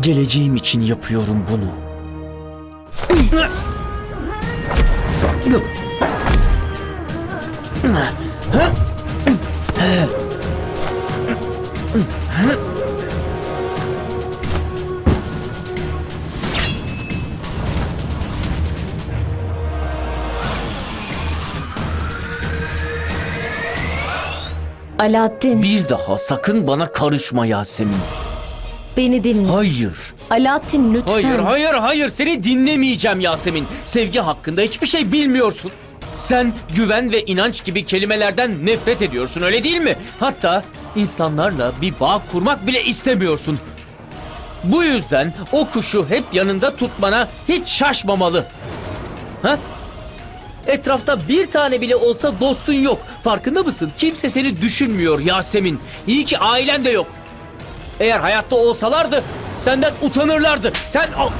Geleceğim için yapıyorum bunu. Alaaddin Bir daha sakın bana karışma Yasemin. Beni dinle. Hayır. Alaaddin lütfen. Hayır, hayır, hayır. Seni dinlemeyeceğim Yasemin. Sevgi hakkında hiçbir şey bilmiyorsun. Sen güven ve inanç gibi kelimelerden nefret ediyorsun öyle değil mi? Hatta insanlarla bir bağ kurmak bile istemiyorsun. Bu yüzden o kuşu hep yanında tutmana hiç şaşmamalı. Ha? Etrafta bir tane bile olsa dostun yok. Farkında mısın? Kimse seni düşünmüyor Yasemin. İyi ki ailen de yok. Eğer hayatta olsalardı senden utanırlardı. Sen... Al-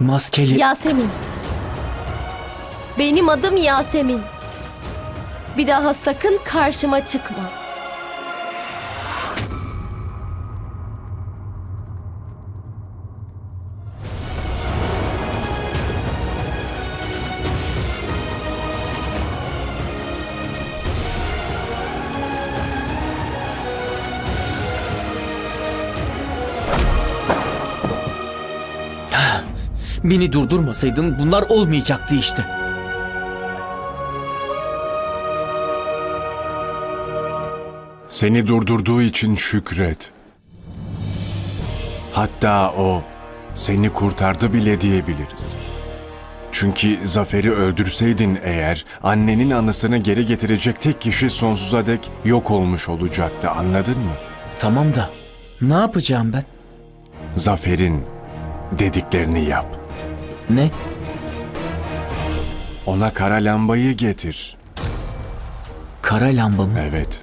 Maskeli... Yasemin. Benim adım Yasemin. Bir daha sakın karşıma çıkma. Beni durdurmasaydın bunlar olmayacaktı işte. Seni durdurduğu için şükret. Hatta o seni kurtardı bile diyebiliriz. Çünkü Zafer'i öldürseydin eğer annenin anısını geri getirecek tek kişi sonsuza dek yok olmuş olacaktı anladın mı? Tamam da ne yapacağım ben? Zafer'in dediklerini yap. Ne? Ona kara lambayı getir. Kara lamba mı? Evet.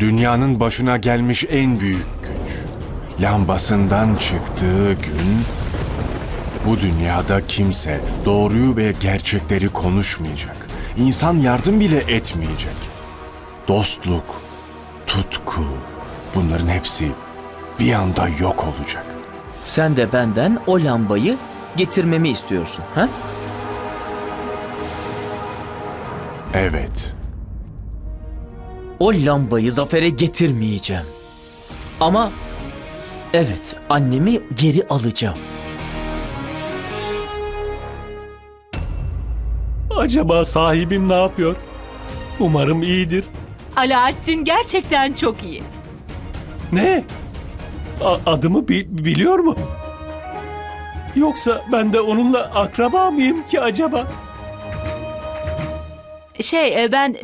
Dünyanın başına gelmiş en büyük güç. Lambasından çıktığı gün bu dünyada kimse doğruyu ve gerçekleri konuşmayacak. İnsan yardım bile etmeyecek. Dostluk, tutku bunların hepsi bir anda yok olacak. Sen de benden o lambayı getirmemi istiyorsun, ha? Evet. O lambayı Zafer'e getirmeyeceğim. Ama evet, annemi geri alacağım. Acaba sahibim ne yapıyor? Umarım iyidir. Alaaddin gerçekten çok iyi. Ne? A- adımı bi- biliyor mu? Yoksa ben de onunla akraba mıyım ki acaba? Şey e, ben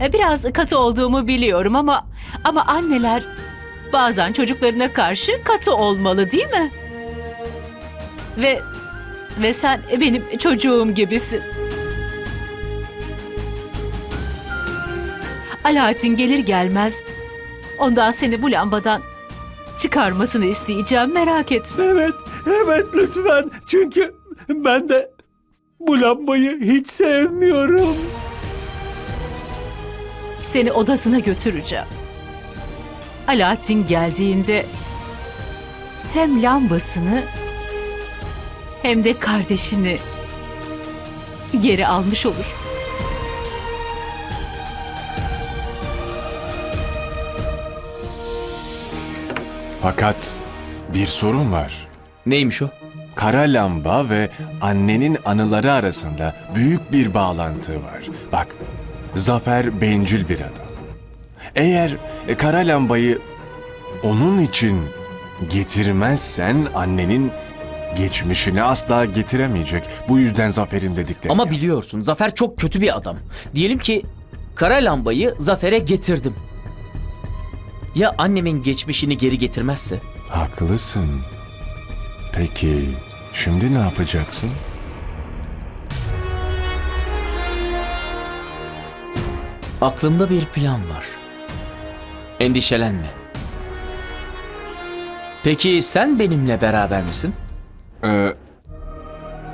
e, biraz katı olduğumu biliyorum ama ama anneler bazen çocuklarına karşı katı olmalı değil mi? Ve ve sen benim çocuğum gibisin. Alaaddin gelir gelmez ondan seni bu lambadan çıkarmasını isteyeceğim merak etme. Evet, evet lütfen. Çünkü ben de bu lambayı hiç sevmiyorum. Seni odasına götüreceğim. Alaaddin geldiğinde hem lambasını hem de kardeşini geri almış olur. Fakat bir sorun var. Neymiş o? Kara lamba ve annenin anıları arasında büyük bir bağlantı var. Bak, Zafer bencil bir adam. Eğer kara lambayı onun için getirmezsen annenin geçmişini asla getiremeyecek. Bu yüzden Zafer'in dediklerini Ama biliyorsun Zafer çok kötü bir adam. Diyelim ki kara lambayı Zafer'e getirdim. Ya annemin geçmişini geri getirmezse? Haklısın. Peki şimdi ne yapacaksın? Aklımda bir plan var. Endişelenme. Peki sen benimle beraber misin? Ee,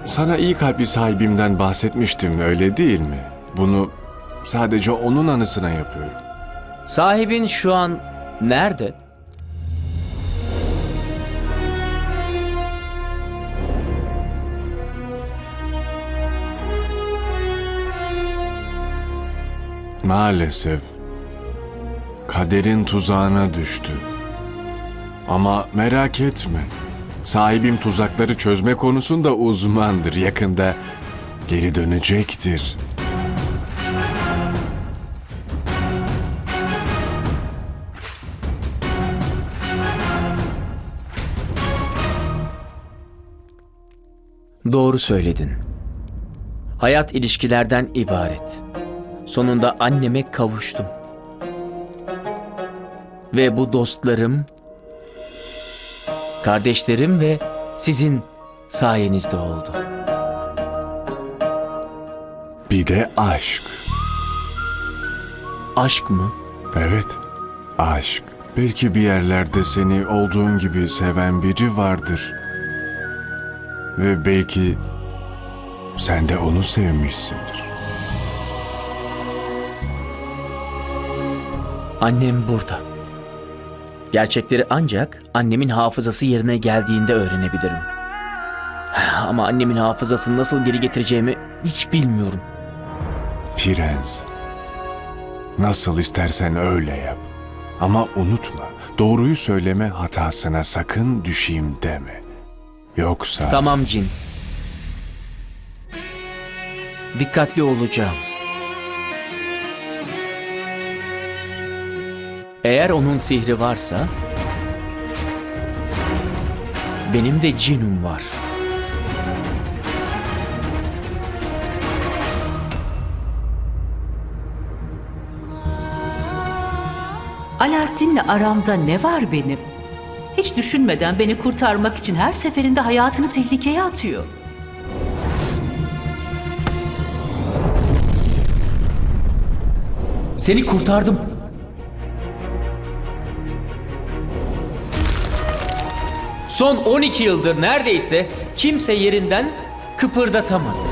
sana iyi kalpli sahibimden bahsetmiştim öyle değil mi? Bunu sadece onun anısına yapıyorum. Sahibin şu an nerede? Maalesef kaderin tuzağına düştü. Ama merak etme. Sahibim tuzakları çözme konusunda uzmandır. Yakında geri dönecektir. Doğru söyledin. Hayat ilişkilerden ibaret. Sonunda anneme kavuştum. Ve bu dostlarım, kardeşlerim ve sizin sayenizde oldu. Bir de aşk. Aşk mı? Evet, aşk. Belki bir yerlerde seni olduğun gibi seven biri vardır. Ve belki sen de onu sevmişsindir. Annem burada. Gerçekleri ancak annemin hafızası yerine geldiğinde öğrenebilirim. Ama annemin hafızasını nasıl geri getireceğimi hiç bilmiyorum. Prens. Nasıl istersen öyle yap. Ama unutma, doğruyu söyleme hatasına sakın düşeyim deme. Yoksa... Tamam Cin. Dikkatli olacağım. Eğer onun sihri varsa benim de cinum var. Alaaddin'le aramda ne var benim? Hiç düşünmeden beni kurtarmak için her seferinde hayatını tehlikeye atıyor. Seni kurtardım. Son 12 yıldır neredeyse kimse yerinden kıpırdatamadı.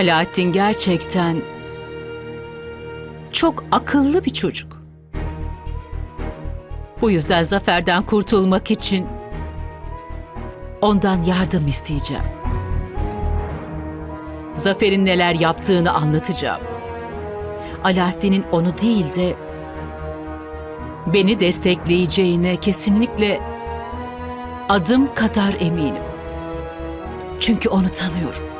Alaaddin gerçekten çok akıllı bir çocuk. Bu yüzden Zafer'den kurtulmak için ondan yardım isteyeceğim. Zafer'in neler yaptığını anlatacağım. Alaaddin'in onu değil de beni destekleyeceğine kesinlikle adım kadar eminim. Çünkü onu tanıyorum.